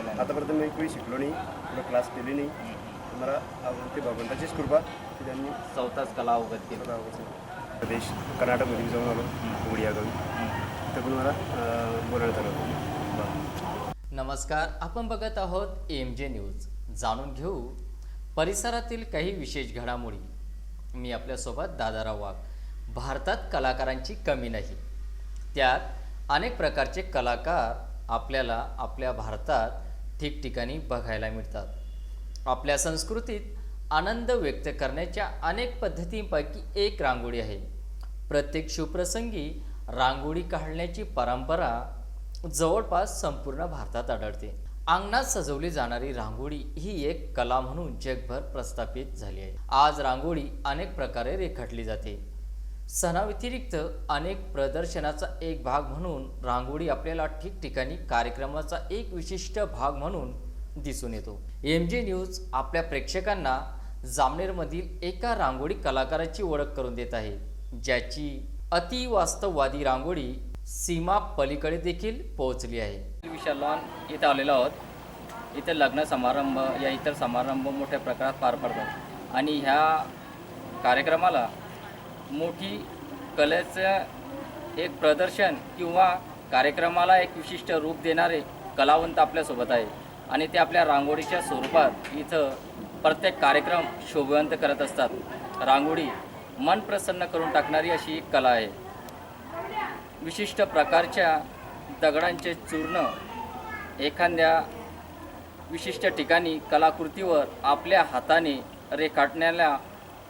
कुठे आतापर्यंत शिकलेलं आहे? आतापर्यंत मी काही शिकलो नाही कुठं क्लास केली नाही. मला आवडते भगवंताचीच कृपा की त्यांनी चौथाच कला अवगत केली. प्रदेश कर्नाटकमध्ये जाऊन आलो उडिया गावी पण मला बोलायला होतं. नमस्कार आपण बघत आहोत एम जे न्यूज जाणून घेऊ परिसरातील काही विशेष घडामोडी. मी आपल्यासोबत दादाराव वाघ. भारतात कलाकारांची कमी नाही. त्यात अनेक प्रकारचे कलाकार आपल्याला आपल्या भारतात ठिकठिकाणी बघायला मिळतात. आपल्या संस्कृतीत आनंद व्यक्त करण्याच्या अनेक पद्धतींपैकी एक रांगोळी आहे. प्रत्येक शुभप्रसंगी रांगोळी काढण्याची परंपरा जवळपास संपूर्ण भारतात आढळते. अंगणात सजवली जाणारी रांगोळी ही एक कला म्हणून जगभर प्रस्थापित झाली आहे. आज रांगोळी अनेक प्रकारे रेखाटली जाते. सणाव्यतिरिक्त अनेक प्रदर्शनाचा एक भाग म्हणून रांगोळी आपल्याला ठिकठिकाणी कार्यक्रमाचा एक विशिष्ट भाग म्हणून दिसून येतो. एम जे न्यूज आपल्या प्रेक्षकांना जामनेरमधील एका रांगोळी कलाकाराची ओळख करून देत आहे. ज्याची अतिवास्तववादी रांगोळी सीमा पलीकडे देखील पोहोचली आहे. विशाल लॉन इथं आलेलो आहोत. इथे लग्न समारंभ या इतर समारंभ मोठ्या प्रकारात पार पडतात. आणि ह्या कार्यक्रमाला मोठी कलेचं एक प्रदर्शन किंवा कार्यक्रमाला एक विशिष्ट रूप देणारे कलावंत आपल्यासोबत आहे. आणि ते आपल्या रांगोळीच्या स्वरूपात इथं प्रत्येक कार्यक्रम शोभवंत करत असतात. रांगोळी मन प्रसन्न करून टाकणारी अशी एक कला आहे. विशिष्ट प्रकारच्या दगडांचे चूर्ण एखाद्या विशिष्ट ठिकाणी कलाकृतीवर आपल्या हाताने रेखाटण्याला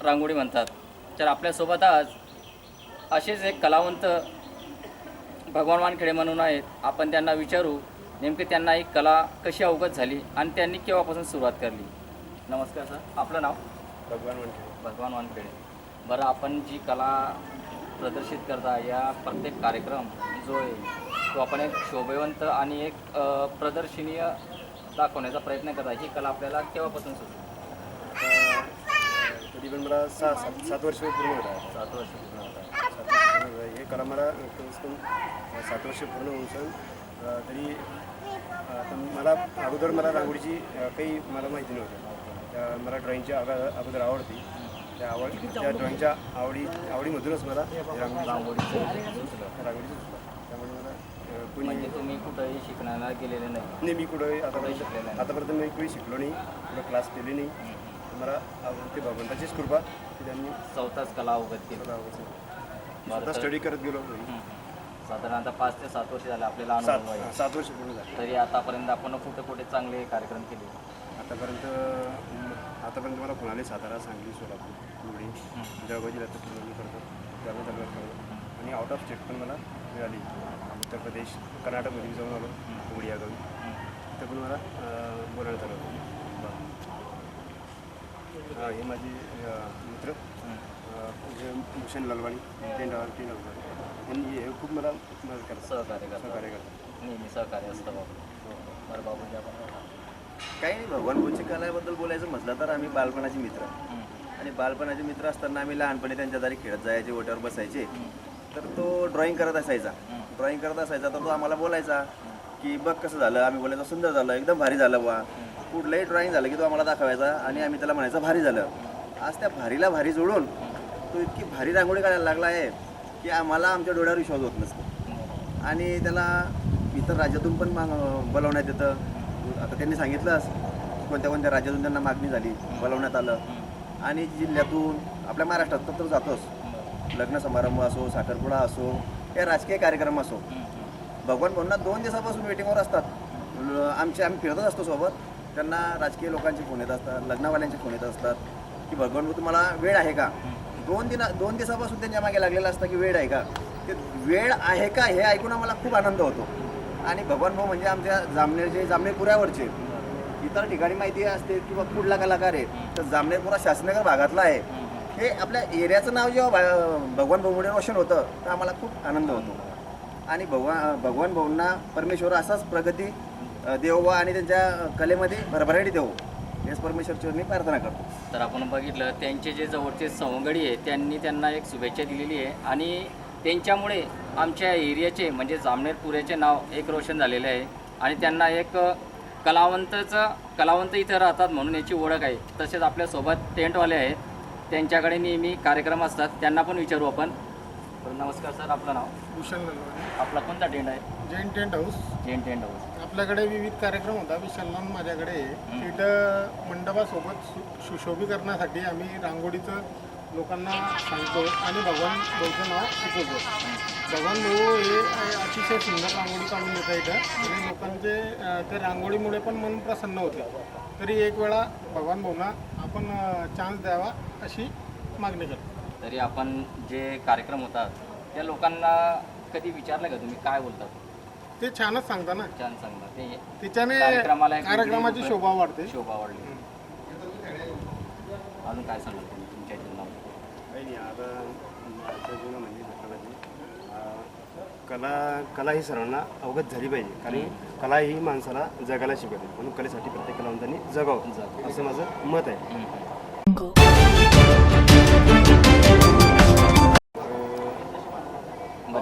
रांगोळी म्हणतात. तर आपल्यासोबत आज असेच एक कलावंत भगवान वानखेडे म्हणून आहेत. आपण त्यांना विचारू नेमके त्यांना ही कला कशी अवगत झाली आणि त्यांनी केव्हापासून सुरुवात करली? नमस्कार सर. आपलं नाव? भगवान म्हणते भगवान वानखेडे. बरं आपण जी कला प्रदर्शित करता या प्रत्येक कार्यक्रम जो आहे तो आपण एक शोभेवंत आणि एक प्रदर्शनीय दाखवण्याचा प्रयत्न करता. ही कला आपल्याला केव्हापासून पण मला सहा सात सात वर्ष पूर्ण होत आहे सात वर्ष पूर्ण होत आहे. सात वर्ष पूर्ण होत आहे. हे कला मला कमीत कमी सात वर्ष पूर्ण होऊन तरी आता मला अगोदर मला रांगोळीची अं, काही मला माहिती नव्हतं त्या मला ड्रॉइंगची अगा अगोदर आवडती त्या आवड त्या ड्रॉइंगच्या आवडी आवडीमधूनच मला रांगोळी रांगोळीचं सुचलं. रांगोळीचं सुचलं त्यामुळे मला अं, कोणी म्हणजे तुम्ही कुठंही शिकण्याला गेलेले नाही नाही मी कुठं शिकलेलं आतापर्यंत नाही. आतापर्यंत मी काही शिकलो नाही कुठं क्लास केली नाही मला आवडते भगवंताचीच कृपा की त्यांनी चौथाच कला अवगत केली. मला आवडते. स्वतः स्टडी करत गेलो घरी. हं. साधारणतः पाच ते सात वर्ष झाले आपल्याला अनुभव सात आहे. सात वर्ष पूर्ण झाले. तरी आतापर्यंत आपण कुठे कुठे चांगले कार्यक्रम केले? आतापर्यंत आतापर्यंत मला पुण्याले सातारा सांगली सोलापूर धुळे जळगाव जिल्ह्यात पूर्ण मी करतो. जळगाव तालुक्यात करतो आणि आउट ऑफ स्टेट पण मला मिळाली. उत्तर प्रदेश कर्नाटकमध्ये जाऊन आलो. उडिया गावी तिथं पण मला अं, बोलायला चालू हां माझे मित्र भूषण लालवाणी टेंडा टेंडा यांनी हे खूप मला मदत करतात. सहकार्य करतात. सहकार्य करतात. नेहमी सहकार्य असतं बाबू. बरं बाबूजी आपण. काही नाही भगवान बुद्धची कलाबद्दल बोलायचं म्हटलं तर आम्ही बालपणाचे मित्र. आणि बालपणाचे मित्र असताना आम्ही लहानपणी त्यांच्या दारी खेळत जायचे ओट्यावर बसायचे. तर तो ड्रॉइंग करत असायचा. ड्रॉइंग करत असायचा तर तो आम्हाला बोलायचा की बघ कसं झालं? आम्ही बोलायचं सुंदर झालं एकदम भारी झालं बा कुठलंही ड्रॉइंग झालं की तो आम्हाला दाखवायचा आणि आम्ही त्याला म्हणायचं भारी झालं. आज त्या भारीला भारी जोडून तो इतकी भारी रांगोळी काढायला लागला आहे की आम्हाला आमच्या डोळ्यावर विश्वास होत नसतो. आणि त्याला इतर राज्यातून पण माग बोलवण्यात येतं. आता त्यांनी सांगितलंच कोणत्या कोणत्या राज्यातून त्यांना मागणी झाली बोलवण्यात आलं. आणि जिल्ह्यातून आपल्या महाराष्ट्रात तर जातोच. लग्न समारंभ असो साखरपुडा असो या राजकीय कार्यक्रम असो. भगवान भाऊंना दोन दिवसापासून वेटिंगवर असतात. आमचे आम्ही फिरतच असतो सोबत. त्यांना राजकीय लोकांचे फोन येत असतात लग्नवाल्यांचे फोन येत असतात की भगवान भाऊ तुम्हाला वेळ आहे का? दोन दिन दोन दिवसापासून त्यांच्या मागे लागलेलं असतं की वेळ आहे का? ते वेळ आहे का हे ऐकून आम्हाला खूप आनंद होतो. आणि भगवान भाऊ म्हणजे आमच्या जामनेरचे जामनेरपुऱ्यावरचे इतर ठिकाणी माहिती असते किंवा कुठला कलाकार आहे तर जामनेरपुरा शासनगर भागातला आहे. हे आपल्या एरियाचं नाव जेव्हा भगवान भाऊमुळे रोशन होतं तर आम्हाला खूप आनंद होतो. आणि भगवान भगवान भाऊंना परमेश्वर असाच प्रगती देववा आणि त्यांच्या कलेमध्ये भरभराटी देवो. हेच परमेश्वरची मी प्रार्थना करतो. तर आपण बघितलं त्यांचे जे जवळचे सवंगडी आहे त्यांनी त्यांना एक शुभेच्छा दिलेली आहे. आणि त्यांच्यामुळे आमच्या एरियाचे म्हणजे जामनेरपुऱ्याचे नाव एक रोशन झालेले आहे. आणि त्यांना एक कलावंतचं कलावंत इथं राहतात म्हणून याची ओळख आहे. तसेच आपल्यासोबत टेंटवाले आहेत. त्यांच्याकडे नेहमी कार्यक्रम असतात. त्यांना पण विचारू आपण. तर नमस्कार सर आपलं नाव? भूषण आपला कोणता टेंट आहे? Jain tent house Jain tent house आपल्याकडे विविध कार्यक्रम होता विशालनान माझ्याकडे आहे. तिथं मंडपासोबत सु सुशोभीकरणासाठी आम्ही रांगोळीचं लोकांना सांगतो आणि भगवान भाऊचं नाव शिकवतो भगवान भाऊ हे अ- अतिशय सुंदर रांगोळी काढून देता इथं. आणि लोकांचे अ, ते रांगोळीमुळे पण मन प्रसन्न होते. तरी एक वेळा भगवान भाऊना आपण चान्स द्यावा अशी मागणी करतो. तरी आपण जे कार्यक्रम होतात त्या लोकांना कधी विचारलं का तुम्ही? काय बोलतात ते छानच सांगता ना. छान सांगतात ते त्याच्याने कार्यक्रमाला एक कार्यक्रमाची वेगळी शोभा वाढते. शोभा वाढली. अजून काय सांगाल तुम्ही तुमच्या जीवनात काही नाही आता आजच्या म्हणजे अं, कला कला ही सर्वांना अवगत झाली पाहिजे. कारण कला ही माणसाला जगायला शिकवते. म्हणून कलेसाठी प्रत्येक कलावंतांनी जगावं. असं माझं मत आहे.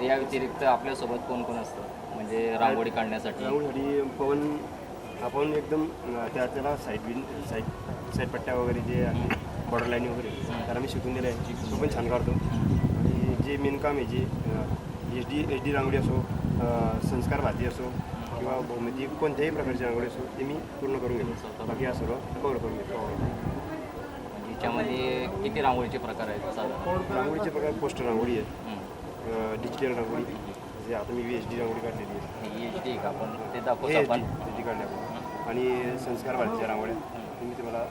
या व्यतिरिक्त आपल्यासोबत कोण कोण असतं? म्हणजे रांगोळी काढण्यासाठी. राहुलसाठी पवन आपण एकदम त्या त्याला साईड विन साईड साईड पट्ट्या वगैरे जे आहे बॉर्डर लाईन वगैरे त्याला मी शिकून दिलं. आहे तो पण छान काढतो. आणि जे मेन काम आहे जे H D H D rangoli असो संस्कार भाती असो किंवा बहुमती कोणत्याही प्रकारची रांगोळी असो ते मी पूर्ण करून घेतो. बाकी हा सर्व कवर करून घेतो. म्हणजे याच्यामध्ये किती रांगोळीचे प्रकार आहेत रांगोळीचे प्रकार पोस्टर रांगोळी आहे. डिजिटल रांगोळी. जे आता मी एच डी रांगोळी काढलेली आहे. ही एच डी का? आपण ते हे दाखवतो एच आपण. डी एच डी काढल्या आपण आणि संस्कार भारतीच्या रांगोळ्या. ते मी तुम्हाला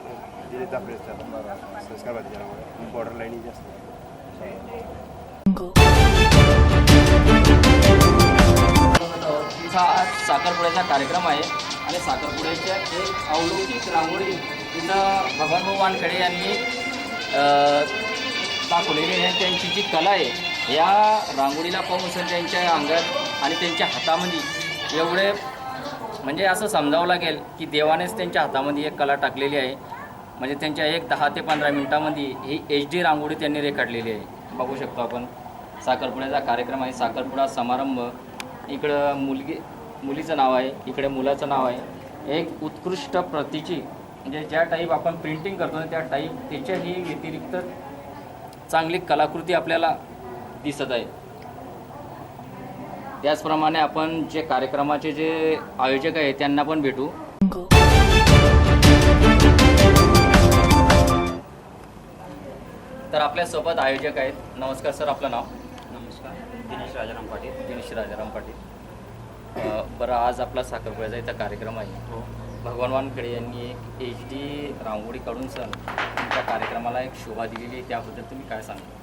दिले दाखवले असतात. संस्कार भारतीच्या रांगोळ्या. बॉर्डर लाईनी जास्त इथं आज साखरपुड्याचा कार्यक्रम आहे. आणि साखरपुड्याच्या एक अवलौकिक रांगोळी इथं भगवान भाऊ वानखेडे यांनी अ, दाखवलेली आहे. त्यांची जी कला आहे या रांगोळीला पाहून त्यांच्या अंगात आणि त्यांच्या हातामध्ये एवढे म्हणजे असं समजावं लागेल की देवानेच त्यांच्या हातामध्ये एक कला टाकलेली आहे. म्हणजे त्यांच्या एक दहा ते पंधरा मिनटामध्ये ही एच डी रांगोळी त्यांनी रेखाटलेली आहे. बघू शकतो आपण. साखरपुड्याचा कार्यक्रम आहे. साखरपुडा समारंभ. इकडं मुलगी मुलीचं नाव आहे. इकडे मुलाचं नाव आहे. एक उत्कृष्ट प्रतीची म्हणजे ज्या टाईप आपण प्रिंटिंग करतो ना त्या टाईप त्याच्याही व्यतिरिक्त चांगली कलाकृती आपल्याला दिसत आहे. त्याचप्रमाणे आपण जे कार्यक्रमाचे जे आयोजक आहे त्यांना पण भेटू. तर आपल्यासोबत आयोजक आहेत. नमस्कार सर आपलं नाव? नमस्कार. दिनेश राजाराम पाटील. दिनेश राजाराम पाटील. बरं आज आपला साखरपुड्याचा इथं कार्यक्रम आहे. हो. भगवान वानखेडे यांनी एक एच डी रांगोळी काढून सण तुमच्या कार्यक्रमाला एक शोभा दिलेली आहे. त्याबद्दल तुम्ही काय सांगा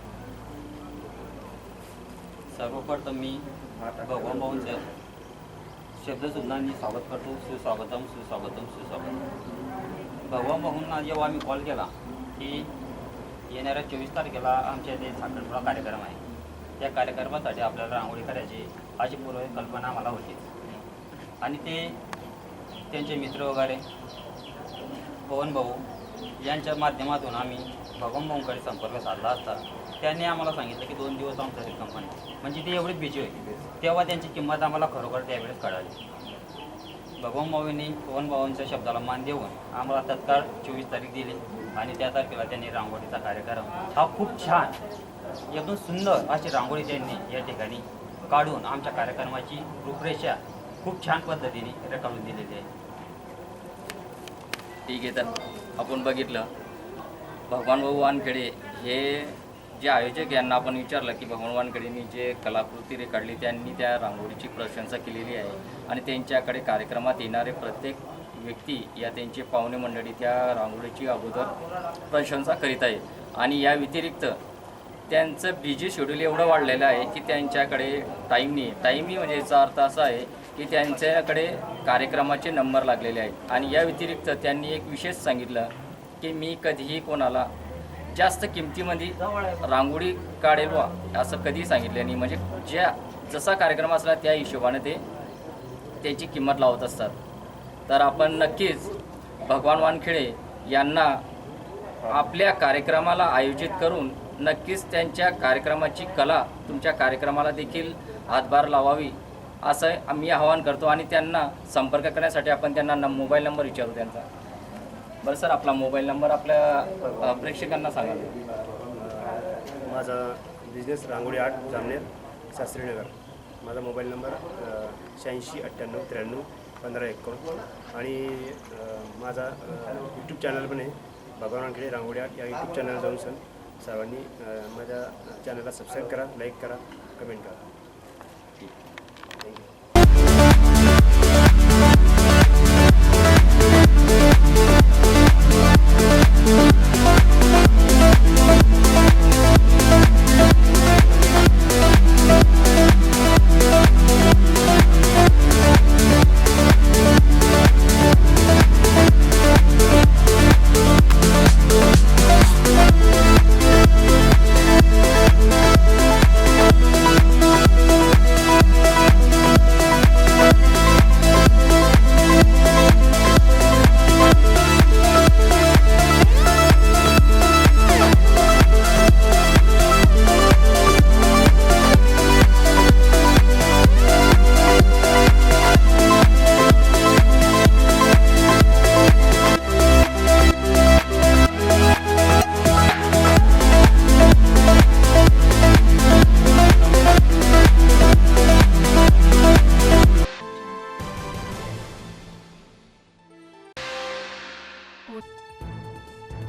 सर्वप्रथम मी भगवान भाऊंच्या शब्दसुद्धा मी स्वागत करतो. सुस्वागतम सुस्वागतम सुस्वागतम. भगवान भाऊंना जेव्हा आम्ही कॉल केला की येणाऱ्या चोवीस तारखेला आमच्या इथे साखरपुडा कार्यक्रम आहे. त्या कार्यक्रमासाठी आपल्याला रांगोळी करायची अशी पूर्व कल्पना आम्हाला होती. आणि ते त्यांचे मित्र वगैरे पवन भाऊ यांच्या माध्यमातून आम्ही भगवान भाऊंकडे संपर्क साधला असता. त्यांनी आम्हाला सांगितलं की दोन दिवस आमचं कंपनी म्हणजे ते एवढी बिजी होती. तेव्हा त्यांची किंमत आम्हाला खरोखर त्यावेळेस कळाली. भगवान भाऊंनी पवन भाऊंच्या शब्दाला मान देऊन आम्हाला तत्काळ चोवीस तारीख दिली आणि त्या तारखेला त्यांनी रांगोळीचा कार्यक्रम. हा खूप छान एकदम सुंदर अशी रांगोळी त्यांनी या ठिकाणी काढून आमच्या कार्यक्रमाची रूपरेषा खूप छान पद्धतीने रेखाटून दिलेली आहे. ठीक आहे तर आपण बघितलं भगवान भाऊ वानखेडे हे जे आयोजक यांना आपण विचारलं की भगवान जे कलाकृती रेखाडली त्यांनी त्या रांगोळीची प्रशंसा केलेली आहे. आणि त्यांच्याकडे कार्यक्रमात येणारे प्रत्येक व्यक्ती या त्यांचे पाहुणे मंडळी त्या रांगोळीची अगोदर प्रशंसा करीत आहे. आणि या व्यतिरिक्त त्यांचं बिझी शेड्यूल एवढं वाढलेलं आहे की त्यांच्याकडे टाईम नाही टाईम नाही म्हणजे याचा अर्थ असा आहे की त्यांच्याकडे कार्यक्रमाचे नंबर लागलेले आहेत. आणि या व्यतिरिक्त त्यांनी एक विशेष सांगितलं की मी कधीही कोणाला जास्त किमतीमध्ये रांगोळी काढेल वा असं कधीही सांगितलं. नाही म्हणजे ज्या जसा कार्यक्रम असला त्या हिशोबाने ते त्याची किंमत लावत असतात. तर आपण नक्कीच भगवान वानखेडे यांना आपल्या कार्यक्रमाला आयोजित करून नक्कीच त्यांच्या कार्यक्रमाची कला तुमच्या कार्यक्रमाला देखील हातभार लावावी असं आम्ही आवाहन करतो. आणि त्यांना संपर्क करण्यासाठी आपण त्यांना न मोबाईल नंबर विचारू त्यांचा. बरं सर आपला मोबाईल नंबर आपल्या प्रेक्षकांना सांगा. माझा बिझनेस रांगोळी आर्ट जामनेर शास्त्रीनगर. माझा मोबाईल नंबर शहाऐंशी अठ्ठ्याण्णव त्र्याण्णव पंधरा एकोण आणि माझा यूट्यूब चॅनल पण आहे. भगवान वानखेडे रांगोळी आर्ट या यूट्यूब चॅनल जाऊन सर सर्वांनी माझ्या चॅनलला सबस्क्राईब करा लाईक करा कमेंट करा. थँक्यू